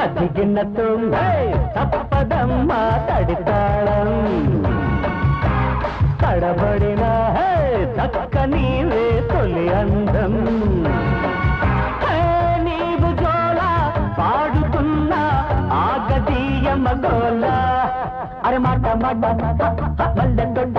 తమ్మినతో తప్పదమ్మా తడితాళం. తడబడిన చక్క నీవే తొలి అందం. నీవు జోల పాడుతున్న ఆగదీయ మగోల అరే మాట మాట మల్లె దొడ్డ